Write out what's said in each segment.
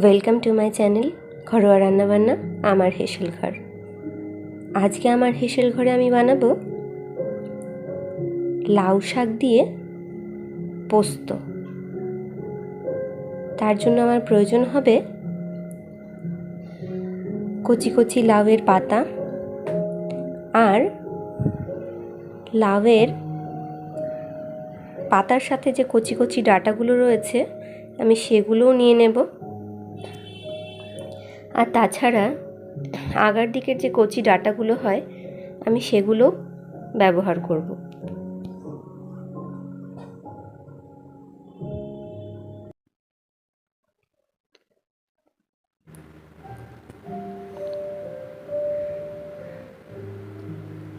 welcome to my channel ঘরোয়া রান্নাবান্না, আমার হেসেল ঘর। আজকে আমার হেসেল ঘরে আমি বানাবো লাউ শাক দিয়ে পোস্ত। তার জন্য আমার প্রয়োজন হবে কচি কচি লাউয়ের পাতা আর লাউয়ের পাতার সাথে যে কচি কচি ডাটাগুলো রয়েছে, আমি সেগুলোও নিয়ে নেব। আর তাছাড়া আগার দিকের যে কচি ডাটাগুলো হয়, আমি সেগুলো ব্যবহার করব।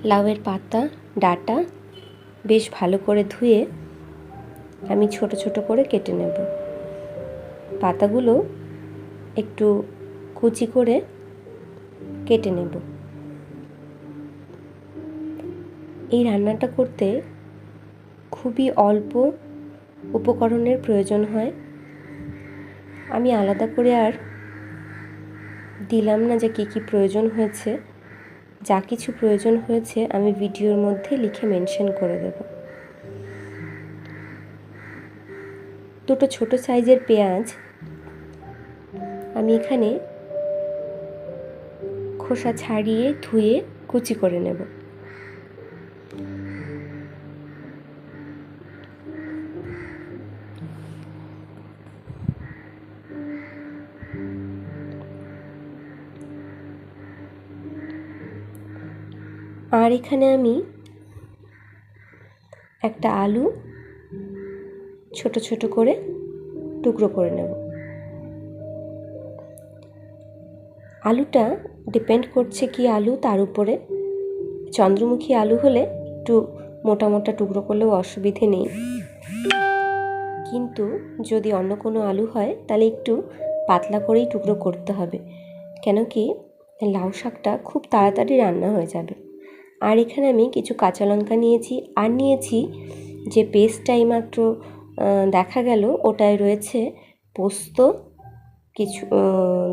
লাউয়ের পাতা, ডাটা বেশ ভালো করে ধুয়ে আমি ছোট ছোট করে কেটে নেব। পাতাগুলো একটু কুচি করে কেটে নেব। এই রান্নাটা করতে খুবই অল্প উপকরণের প্রয়োজন হয়। আমি আলাদা করে আর দিলাম না যে কী কী প্রয়োজন হয়েছে। যা কিছু প্রয়োজন হয়েছে আমি ভিডিওর মধ্যে লিখে মেনশন করে দেব। দুটো ছোট সাইজের পেঁয়াজ আমি এখানে খোসা ছাড়িয়ে ধুয়ে কুচি করে নেব। আর এখানে আমি একটা আলু ছোট ছোট করে টুকরো করে নেব। আলুটা ডিপেন্ড করছে কি আলু তার উপরে। চন্দ্রমুখী আলু হলে একটু মোটা মোটা টুকরো করলেও অসুবিধে নেই। কিন্তু যদি অন্য কোনো আলু হয়, তাহলে একটু পাতলা করেই টুকরো করতে হবে। কেন কি লাউ শাকটা খুব তাড়াতাড়ি রান্না হয়ে যাবে। আর এখানে আমি কিছু কাঁচা লঙ্কা নিয়েছি, আর নিয়েছি যে পেস্টটাই মাত্র দেখা গেল ওটায় রয়েছে পোস্ত, কিছু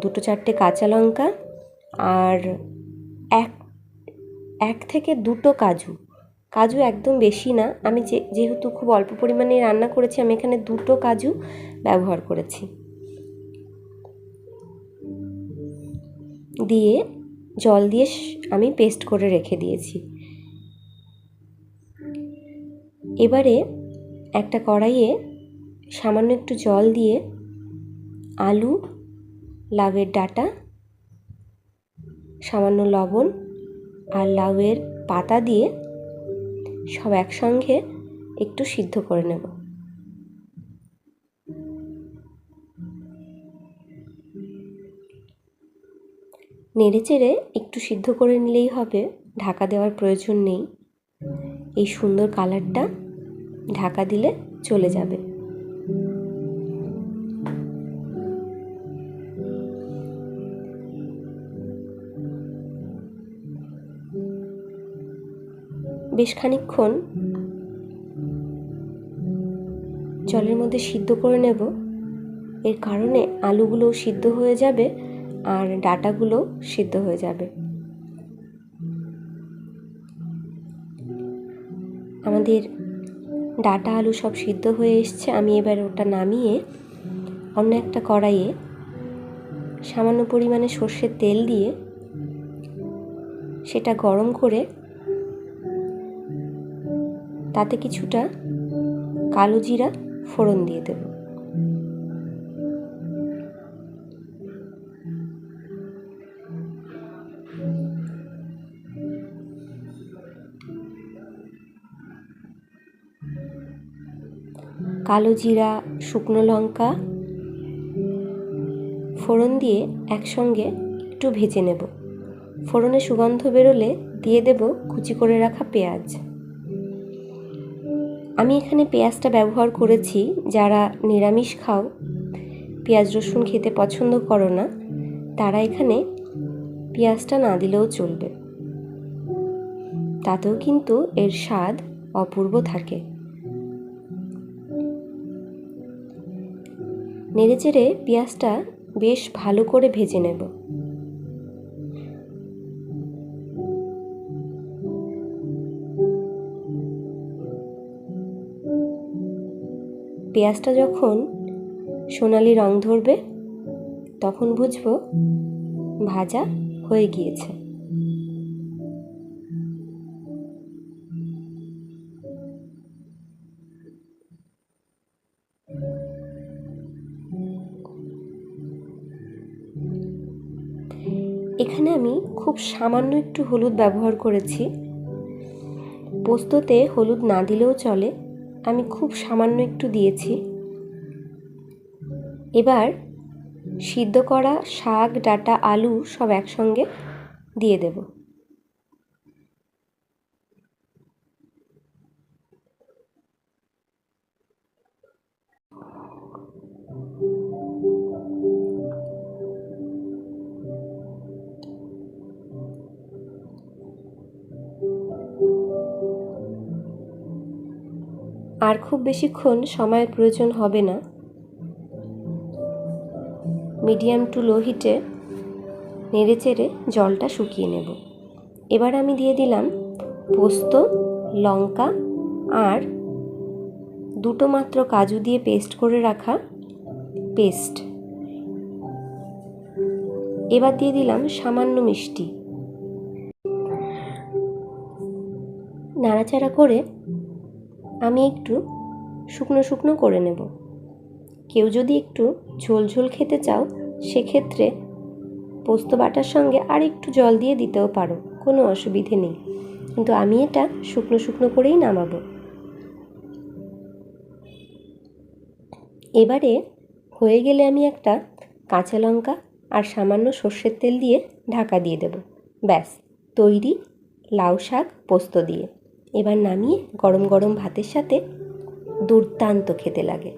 দুটো চারটে কাঁচা লঙ্কা আর এক এক থেকে দুটো কাজু। কাজু একদম বেশি না। আমি যে, যেহেতু খুব অল্প পরিমাণে রান্না করেছি, আমি এখানে দুটো কাজু ব্যবহার করেছি। দিয়ে জল দিয়ে আমি পেস্ট করে রেখে দিয়েছি। এবারে একটা কড়াইয়ে সামান্য একটু জল দিয়ে আলু, লাউয়ের ডাটা সামান্য লবণ আর লাউয়ের পাতা দিয়ে সব একসঙ্গে একটু সিদ্ধ করে নেব। নেড়ে চেড়ে একটু সিদ্ধ করে নিলেই হবে, ঢাকা দেওয়ার প্রয়োজন নেই। এই সুন্দর কালারটা ঢাকা দিলে চলে যাবে। বেশ খানিক্ষণ জলের মধ্যে সিদ্ধ করে নেব। এর কারণে আলুগুলো সিদ্ধ হয়ে যাবে আর ডাটাগুলো সিদ্ধ হয়ে যাবে। আমাদের ডাটা, আলু সব সিদ্ধ হয়ে এসছে। আমি এবার ওটা নামিয়ে অন্য একটা কড়াইয়ে সামান্য পরিমাণে সর্ষের তেল দিয়ে সেটা গরম করে তাতে কিছুটা কালো জিরা ফোড়ন দিয়ে দেব। কালো জিরা, শুকনো লঙ্কা ফোড়ন দিয়ে একসঙ্গে একটু ভেজে নেব। ফোড়নে সুগন্ধ বেরোলে দিয়ে দেব কুচি করে রাখা পেঁয়াজ। আমি এখানে পেঁয়াজটা ব্যবহার করেছি, যারা নিরামিষ খাও, পেঁয়াজ রসুন খেতে পছন্দ করো না, তারা এখানে পেঁয়াজটা না দিলেও চলবে। তাতেও কিন্তু এর স্বাদ অপূর্ব থাকে। নেড়েচেড়ে পেঁয়াজটা বেশ ভালো করে ভেজে নেব। পেঁয়াজটা যখন সোনালি রং ধরবে, তখন বুঝব ভাজা হয়ে গিয়েছে। এখানে আমি খুব সামান্য একটু হলুদ ব্যবহার করেছি। পোস্ততে হলুদ না দিলেও চলে। আমি খুব সামান্য একটু দিয়েছি। এবার সিদ্ধ করা শাক, ডাটা, আলু সব একসঙ্গে দিয়ে দেব। আর খুব বেশিক্ষণ সময়ের প্রয়োজন হবে না। মিডিয়াম টু লো হিটে নেড়ে চেড়ে জলটা শুকিয়ে নেব। এবার আমি দিয়ে দিলাম পোস্ত, লঙ্কা আর দুটো মাত্র কাজু দিয়ে পেস্ট করে রাখা পেস্ট। এবার দিয়ে দিলাম সামান্য মিষ্টি। নাড়াচাড়া করে আমি একটু শুকনো শুকনো করে নেব। কেউ যদি একটু ঝোল ঝোল খেতে চাও, সেক্ষেত্রে পোস্ত বাটার সঙ্গে আর একটু জল দিয়ে দিতেও পারো, কোনো অসুবিধে নেই। কিন্তু আমি এটা শুকনো শুকনো করেই নামাবো। এবারে হয়ে গেলে আমি একটা কাঁচা লঙ্কা আর সামান্য সর্ষের তেল দিয়ে ঢাকা দিয়ে দেব। ব্যাস, তৈরি লাউ শাক পোস্ত দিয়ে। এবার নামিয়ে গরম গরম ভাতের সাথে দুর্দান্ত খেতে লাগে।